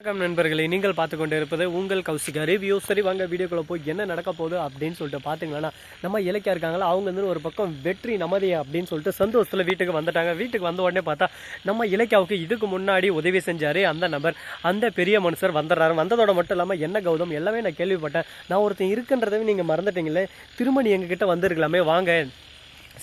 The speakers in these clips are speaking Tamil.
வணக்கம் நண்பர்களே நீங்கள் பார்த்து கொண்டு இருப்பது உங்கள் கௌசிகா ரிவ்யூ சரி வாங்க வீடியோக்குள்ளே போய் என்ன நடக்க போகுது அப்படின்னு சொல்லிட்டு பார்த்தீங்கன்னா நம்ம இலக்கியா இருக்காங்களா? அவங்க வந்து ஒரு பக்கம் வெற்றி நமதி அப்படின்னு சொல்லிட்டு சந்தோஷத்தில் வீட்டுக்கு வந்துட்டாங்க. வீட்டுக்கு வந்த உடனே பார்த்தா நம்ம இலக்கியாவுக்கு இதுக்கு முன்னாடி உதவி செஞ்சார் அந்த நபர். அந்த பெரிய மனுஷர் வந்துடுறாரு. வந்ததோட மட்டும் இல்லாமல் என்ன கௌதம்? எல்லாமே நான் கேள்விப்பட்டேன். நான் ஒருத்தன் இருக்குன்றதவே நீங்கள் மறந்துட்டீங்களே. திருமணி எங்ககிட்ட வந்திருக்கலாமே. வாங்க.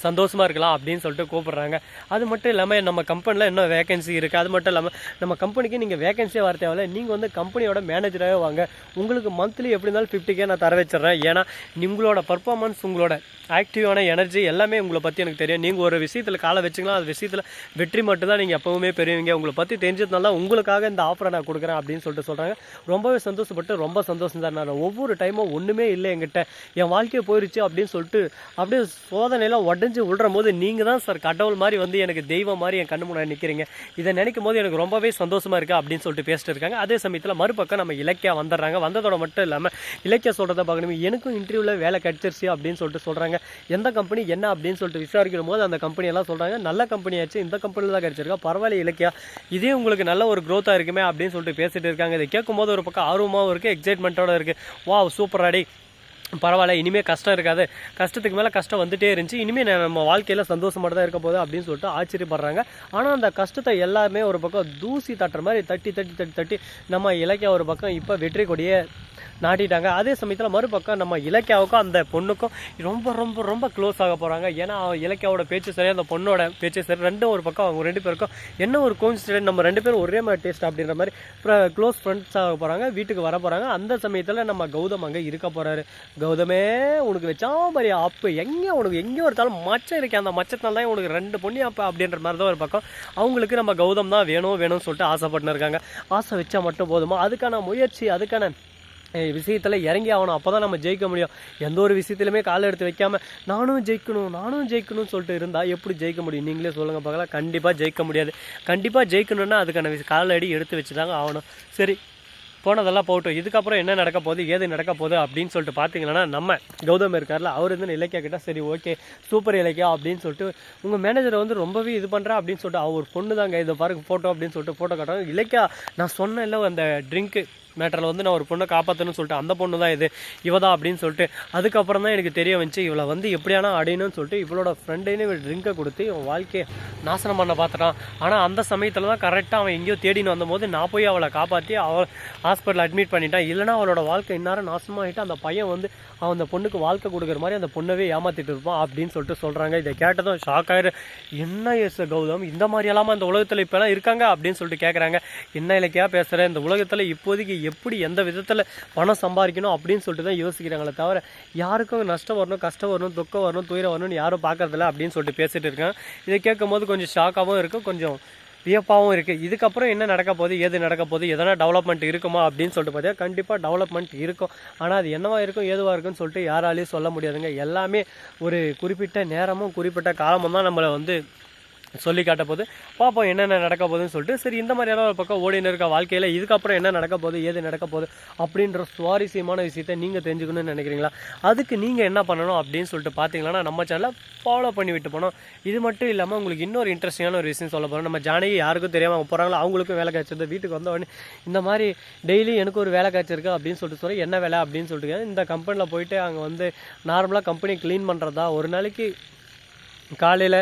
சந்தோஷமாக இருக்கலாம் அப்படின்னு சொல்லிட்டு கூப்பிட்றாங்க. அது மட்டும் இல்லாமல் நம்ம கம்பெனியில் இன்னும் வேகன்சி இருக்குது அது மட்டும் இல்லாமல் நம்ம கம்பெனிக்கு நீங்கள் வேகன்சியே வர தேவையில்ல. நீங்கள் வந்து கம்பெனியோட மேனேஜராகவே வாங்க. உங்களுக்கு மந்த்லி எப்படி இருந்தாலும் ஃபிஃப்டிக்கே நான் தர வச்சிடுறேன். ஏன்னா உங்களோட பர்ஃபார்மன்ஸ் உங்களோட ஆக்டிவான எனர்ஜி எல்லாமே உங்களை பற்றி எனக்கு தெரியும். நீங்கள் ஒரு விஷயத்தில் காலை வச்சிங்களா அது விஷயத்தில் வெற்றி மட்டும்தான் நீங்கள் எப்போவுமே பெறுவீங்க. உங்களை பற்றி தெரிஞ்சதுனால உங்களுக்காக இந்த ஆஃபரை நான் கொடுக்குறேன் அப்படின்னு சொல்லிட்டு சொல்கிறாங்க ரொம்பவே சந்தோஷப்பட்டு ரொம்ப சந்தோஷம் தான். நான் ஒவ்வொரு டைமும் ஒன்றுமே இல்லை என்கிட்ட. என் வாழ்க்கையை போயிடுச்சு அப்படின்னு சொல்லிட்டு அப்படியே சோதனையெல்லாம் அடைஞ்சு விடுற போது நீங்கள் தான் சார் கடவுள் மாதிரி வந்து எனக்கு தெய்வம் மாதிரி என் கண்ணு முன்னாடி நிற்கிறீங்க இதை நினைக்கும் போது எனக்கு ரொம்பவே சந்தோஷமாக இருக்குது அப்படின்னு சொல்லிட்டு பேசிட்டு இருக்காங்க. அதே சமயத்தில் மறுபக்கம் நம்ம இலக்கியா வந்துடுறாங்க. வந்ததோட மட்டும் இல்லாமல் இலக்கியா சொல்கிறத பார்க்கணும் எனக்கும் இன்டர்வியூவில் வேலை கிடச்சிருச்சு அப்படின்னு சொல்லிட்டு சொல்கிறாங்க எந்த கம்பெனி என்ன அப்படின்னு சொல்லிட்டு விசாரிக்கும் போது அந்த கம்பெனி எல்லாம் சொல்கிறாங்க நல்ல கம்பெனி ஆச்சு இந்த கம்பெனியில் தான் கிடச்சிருக்கா பரவாயில்ல இலக்கியா. இதே உங்களுக்கு நல்ல ஒரு க்ரோத்தாக இருக்குமே அப்படின்னு சொல்லிட்டு பேசிட்டு இருக்காங்க. இதை கேட்கும்போது ஒரு பக்கம் ஆர்வமாகவும் இருக்குது எக்ஸைட்மெண்ட்டோட இருக்குது வா சூப்பர் அடி பரவாயில்ல இனிமேல் கஷ்டம் இருக்காது. கஷ்டத்துக்கு மேலே கஷ்டம் வந்துட்டே இருந்துச்சு. இனிமேல் நம்ம வாழ்க்கையில் சந்தோஷமாக தான் இருக்க போகுது அப்படின்னு சொல்லிட்டு ஆச்சரியப்படுறாங்க. ஆனால் அந்த கஷ்டத்தை எல்லாமே ஒரு பக்கம் தூசி தட்டுற மாதிரி தட்டி தட்டி தட்டி தட்டி நம்ம இலக்கிய ஒரு பக்கம் இப்போ வெற்றி கொடியே நாட்டிட்டாங்க. அதே சமயத்தில் மறுபக்கம் நம்ம இலக்கியாவுக்கும் அந்த பொண்ணுக்கும் ரொம்ப ரொம்ப ரொம்ப க்ளோஸ் ஆக போகிறாங்க ஏன்னா அவன் இலக்கியாவோட பேச்சு சரி அந்த பொண்ணோட பேச்சு சரி ரெண்டும் ஒரு பக்கம் அவங்க ரெண்டு பேருக்கும் என்ன ஒரு கோன்சிடென்ட் நம்ம ரெண்டு பேரும் ஒரே மாதிரி டேஸ்ட் அப்படின்ற மாதிரி க்ளோஸ் ஃப்ரெண்ட்ஸ் ஆக போகிறாங்க வீட்டுக்கு வர போகிறாங்க அந்த சமயத்தில் நம்ம கௌதம் அங்கே இருக்க போகிறாரு கௌதமே உனக்கு வச்சா மாதிரி அப்போ எங்கே உனக்கு எங்கே ஒருத்தாலும் மச்சம் இருக்கே அந்த மச்சத்தினால தான் உனக்கு ரெண்டு பொண்ணு அப்போ அப்படின்ற மாதிரி தான் ஒரு பக்கம். அவங்களுக்கு நம்ம கௌதம் தான் வேணும் வேணும்னு சொல்லிட்டு ஆசைப்பட்டுன்னு இருக்காங்க ஆசை வச்சா மட்டும் போதுமா? அதுக்கான முயற்சி அதுக்கான விஷயத்தில் இறங்கி ஆகணும். அப்போ தான் நம்ம ஜெயிக்க முடியும். எந்த ஒரு விஷயத்துலையுமே காலை எடுத்து வைக்காமல் நானும் ஜெயிக்கணும் நானும் ஜெயிக்கணும்னு சொல்லிட்டு இருந்தால் எப்படி ஜெயிக்க முடியும்? நீங்களே சொல்லுங்கள் பார்க்கலாம் கண்டிப்பாக ஜெயிக்க முடியாது. கண்டிப்பாக ஜெயிக்கணும்னா அதுக்கான விஷயம் கால் அடி எடுத்து வச்சு தாங்க ஆகணும். சரி போனதெல்லாம் போகட்டும். இதுக்கப்புறம் என்ன நடக்க போகுது ஏது நடக்க போகுது அப்படின்னு சொல்லிட்டு பார்த்தீங்கன்னா நம்ம கௌதம் இருக்கார்ல அவர் வந்து இலக்கியா கிட்ட சரி ஓகே சூப்பர் இலக்கியா அப்படின்னு சொல்லிட்டு உங்கள் மேனேஜரை வந்து ரொம்பவே இது பண்ணுறா அப்படின்னு சொல்லிட்டு அவர் பொண்ணு தாங்க இதை பாருங்க ஃபோட்டோ அப்படின்னு சொல்லிட்டு ஃபோட்டோ காட்டுறாங்க இலக்கியா நான் சொன்னேன்ல அந்த ட்ரிங்க்கு மேட்டரில் வந்து நான் ஒரு பொண்ணை காப்பாற்றணும்னு சொல்லிட்டு அந்த பொண்ணு தான் இது. இவ தான் அப்படின்னு சொல்லிட்டு அதுக்கப்புறம் தான் எனக்கு தெரிய வந்துச்சு இவளை வந்து எப்படியானா அடையணும்னு சொல்லிட்டு இவளோட ஃப்ரெண்டுன்னு இவள் ட்ரிங்கை கொடுத்து இவன் வாழ்க்கையை நாசனம் பண்ண பார்த்துட்டான். ஆனால் அந்த சமயத்தில் தான் கரெக்டாக அவன் எங்கேயோ தேடின்னு வந்தபோது நான் போய் அவளை காப்பாற்றி அவள் ஹாஸ்பிட்டலில் அட்மிட் பண்ணிட்டான் இல்லைனா அவளோட வாழ்க்கை இந்நேரம் நாசமாகிட்டு அந்த பையன் வந்து அவன் அந்த பொண்ணுக்கு வாழ்க்கை கொடுக்குற மாதிரி அந்த பொண்ணவே ஏமாற்றிட்டு இருப்பான் அப்படின்னு சொல்லிட்டு சொல்கிறாங்க இதை கேட்டதும் ஷாக் ஆயிரு. என்ன எஸ் கௌதம்? இந்த மாதிரி எல்லாமே இந்த உலகத்தில் இப்போலாம் இருக்காங்க? அப்படின்னு சொல்லிட்டு கேட்குறாங்க என்ன இலக்கியா பேசுகிற இந்த உலகத்தில் இப்போதைக்கு எப்படி எந்த விதத்தில் பணம் சம்பாதிக்கணும் அப்படின்னு சொல்லிட்டு தான் யோசிக்கிறாங்களே தவிர யாருக்கும் நஷ்டம் வரணும் கஷ்டம் வரணும் துக்கம் வரணும் துயரம் வரணும்னு யாரும் பார்க்கறதில்ல அப்படின்னு சொல்லிட்டு பேசிட்டு இருக்காங்க. இதை கேட்கும் போது கொஞ்சம் ஷாக்காகவும் இருக்கும் கொஞ்சம் வியப்பாகவும் இருக்குது இதுக்கப்புறம் என்ன நடக்க போகுது ஏது நடக்க போகுது எதனா டெவலப்மெண்ட் இருக்குமா அப்படின்னு சொல்லிட்டு பார்த்தா கண்டிப்பாக டெவலப்மெண்ட் இருக்கும். ஆனால் அது என்னவா இருக்கும் ஏதுவாக இருக்குன்னு சொல்லிட்டு யாராலையும் சொல்ல முடியாதுங்க. எல்லாமே ஒரு குறிப்பிட்ட நேரமும் குறிப்பிட்ட காலமும் தான் நம்மளை வந்து சொல்லி காட்ட போது பார்ப்போம் என்னென்ன நடக்க போகுதுன்னு சொல்லிட்டு சரி இந்த மாதிரியான ஒரு பக்கம் ஓடின்னு இருக்க வாழ்க்கையில் இதுக்கப்புறம் என்ன நடக்க போகுது ஏது நடக்க போகுது அப்படின்ற சுவாரஸ்யமான விஷயத்தை நீங்கள் தெரிஞ்சுக்கணும்னு நினைக்கிறீங்களா? அதுக்கு நீங்கள் என்ன பண்ணணும் அப்படின்னு சொல்லிட்டு பார்த்தீங்கன்னா நம்ம சேனலை ஃபாலோ பண்ணி விட்டு போனோம் இது மட்டும் இல்லாமல் உங்களுக்கு இன்னொரு இன்ட்ரெஸ்டிங்கான ஒரு விஷயம் சொல்ல போகிறோம் நம்ம ஜானகி யாருக்கும் தெரியாமல் அவங்க போகிறாங்களோ அவங்களுக்கும் வேலை கிடச்சிருந்தது வீட்டுக்கு வந்தவொடனே இந்த மாதிரி டெய்லி எனக்கு ஒரு வேலை கிடச்சிருக்கு அப்படின்னு சொல்லிட்டு சொல்லி என்ன வேலை அப்படின்னு சொல்லிட்டு இந்த கம்பெனியில் போயிட்டு அங்கே வந்து நார்மலாக கம்பெனி க்ளீன் பண்ணுறதா ஒரு நாளைக்கு காலையில்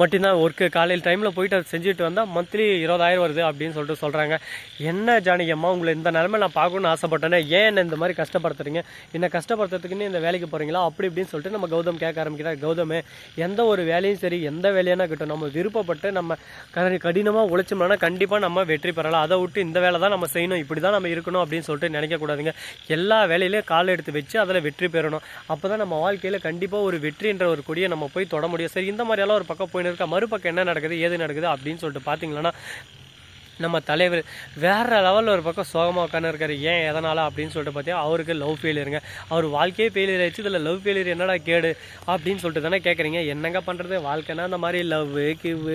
மட்டும்தான் ஒர்க்கு காலையில் டைமில் போயிட்டு அதை செஞ்சுட்டு வந்தால் மந்த்லி இருபதாயிரம் வருது அப்படின்னு சொல்லிட்டு சொல்கிறாங்க என்ன ஜானகியம்மா உங்களை இந்த நிலமை நான் பார்க்கணும்னு ஆசைப்பட்டேனே ஏன் என்ன இந்த மாதிரி கஷ்டப்படுத்துறீங்க? என்ன கஷ்டப்படுத்துறதுக்குன்னு இந்த வேலைக்கு போகிறீங்களா அப்படி இப்படின்னு சொல்லிட்டு நம்ம கௌதம் கேட்க ஆரம்பிக்கிறார். கௌதமே எந்த ஒரு வேலையும் சரி எந்த வேலையான கிட்டும் நம்ம விருப்பப்பட்டு நம்ம கடினமாக உழைச்சோம்னா கண்டிப்பாக நம்ம வெற்றி பெறலாம். அதை விட்டு இந்த வேலை தான் நம்ம செய்யணும் இப்படி தான் நம்ம இருக்கணும் அப்படின்னு சொல்லிட்டு நினைக்கக்கூடாதுங்க எல்லா வேலையிலையும் கால் எடுத்து வச்சு அதில் வெற்றி பெறணும். அப்போ தான் நம்ம வாழ்க்கையில் கண்டிப்பாக ஒரு வெற்றின்ற ஒரு கொடியை நம்ம போய் தொட முடியும். சரி இந்த மாதிரியெல்லாம் ஒரு பக்கம் போய் இருக்கா மறுபக்கம் என்ன நடக்குது ஏது நடக்குது அப்படின்னு சொல்லிட்டு பார்த்தீங்கன்னா நம்ம தலைவர் வேற லெவலில் ஒரு பக்கம் சோகமாக உட்காந்துருக்காரு ஏன் எதனால் அப்படின்னு சொல்லிட்டு பார்த்தா அவருக்கு லவ் ஃபெயிலியருங்க அவர் வாழ்க்கையே ஃபெயிலியர் ஆயிடுச்சு. இதில் லவ் ஃபெயிலியர் என்னடா கேடு அப்படின்னு சொல்லிட்டு தானே கேட்குறீங்க என்னங்க பண்ணுறது வாழ்க்கைனா அந்த மாதிரி லவ் கிவ்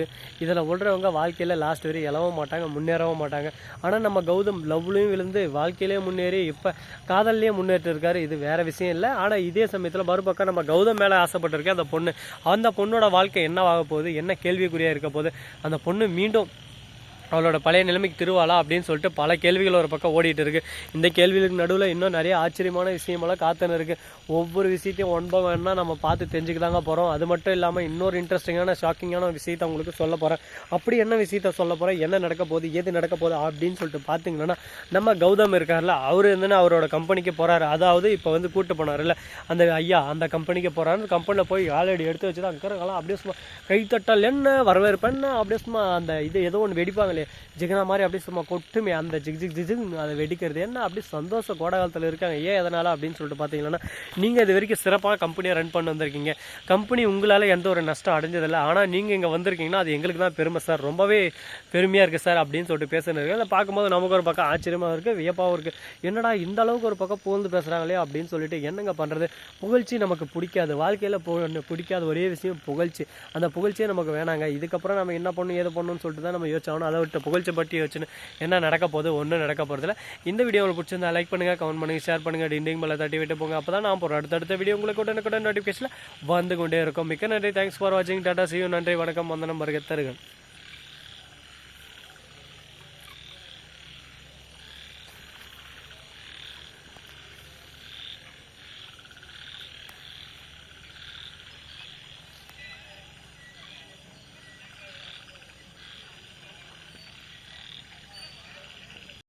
இதில் விடுறவங்க வாழ்க்கையில் லாஸ்ட் வரை எழவும் மாட்டாங்க முன்னேறவும் மாட்டாங்க. ஆனால் நம்ம கௌதம் லவ்லையும் விழுந்து வாழ்க்கையிலேயே முன்னேறி இப்போ காதல்லையே முன்னேற்று இருக்காரு. இது வேறு விஷயம் இல்லை. ஆனால் இதே சமயத்தில் மறுபக்கம் நம்ம கௌதம் மேலே ஆசைப்பட்டிருக்கேன் அந்த பொண்ணு. அந்த பொண்ணோட வாழ்க்கை என்னவாக போகுது? என்ன கேள்விக்குறியாக இருக்க போகுது? அந்த பொண்ணு மீண்டும் அவளோட பழைய நிலைமைக்கு திருவாளா அப்படின்னு சொல்லிட்டு பல கேள்விகள் ஒரு பக்கம் ஓடிட்டு இருக்கு. இந்த கேள்விகளுக்கு நடுவில் இன்னும் நிறைய ஆச்சரியமான விஷயமெல்லாம் காத்துன்னு இருக்கு. ஒவ்வொரு விஷயத்தையும் ஒன்ப வேணா நம்ம பார்த்து தெரிஞ்சுக்கிதாங்க போகிறோம் அது மட்டும் இல்லாமல் இன்னொரு இன்ட்ரெஸ்டிங்கான ஷாக்கிங்கான விஷயத்தை உங்களுக்கு சொல்ல போகிறேன் அப்படி என்ன விஷயத்த சொல்ல போகிறேன் என்ன நடக்க போகுது? எது நடக்க போகுது? அப்படின்னு சொல்லிட்டு பார்த்தீங்கன்னா நம்ம கௌதம் இருக்கார்ல அவர் வந்து அவரோட கம்பெனிக்கு போகிறாரு அதாவது இப்போ வந்து கூட்டு போனார்ல அந்த ஐயா அந்த கம்பெனிக்கு போகிறாரு கம்பெனியில் போய் ஆல்ரெடி எடுத்து வச்சுட்டு அங்கே இருக்கிறவங்களாம் அப்படியே சும்மா கைத்தட்டல் என்ன? வரவேற்பு என்ன? அப்படியே சும்மா அந்த இது ஏதோ ஒன்று வெடிப்பாங்களே ஜிகனா மாதிரி அப்படியே சும்மா கொட்டுமே அந்த ஜிக் ஜிக் ஜிஜிங் அதை வெடிக்கிறது. என்ன அப்படி கோட கோடகாலத்தில் இருக்காங்க. ஏன் எதனால் அப்படின்னு சொல்லிட்டு பார்த்தீங்கன்னா நீங்கள் இது வரைக்கும் சிறப்பாக கம்பெனியை ரன் பண்ணி வந்திருக்கீங்க. கம்பெனி உங்களால் எந்த ஒரு நஷ்டம் அடைஞ்சதில்லை. ஆனால் நீங்கள் இங்கே வந்திருக்கீங்கன்னா அது எங்களுக்கு தான் பெருமை சார். ரொம்பவே பெருமையாக இருக்குது சார் அப்படின்னு சொல்லிட்டு பேசுனது அதை பார்க்கும்போது நமக்கு ஒரு பக்கம் ஆச்சரியமாக இருக்குது வியப்பாகவும் இருக்குது என்னடா இந்த அளவுக்கு ஒரு பக்கம் புகழ்ந்து பேசுகிறாங்களே அப்படின்னு சொல்லிட்டு என்னங்க பண்ணுறது புகழ்ச்சி நமக்கு பிடிக்காது. வாழ்க்கையில் பிடிக்காத ஒரே விஷயம் புகழ்ச்சி. அந்த புகழ்ச்சியே நமக்கு வேணாங்க. இதுக்கப்புறம் நம்ம என்ன பண்ணணும் ஏது பண்ணணும்னு சொல்லிட்டு தான் நம்ம யோசிச்சாகணும் அதை விட்டு புகழ்ச்சி பட்டி வச்சுன்னு என்ன நடக்க போகுது ஒன்றும் நடக்க போகிறதில்ல இந்த வீடியோ உங்களுக்கு பிடிச்சிருந்தா லைக் பண்ணுங்கள் கமெண்ட் பண்ணுங்கள் ஷேர் பண்ணுங்கள் டிண்டிங் மேலே தட்டி விட்டு போங்க. அப்போ தான் நான் போகிறோம் அடுத்தடுத்த வீடியோ உங்களுக்கு உடனுக்குடன் நோட்டிஃபிகேஷனில் வந்து கொண்டே இருக்கும். மிக்க நன்றி. தேங்க்ஸ் ஃபார் வாட்சிங் டாடா சியூ நன்றி. வணக்கம். வந்தனம் நம்பருக்கு தருகன்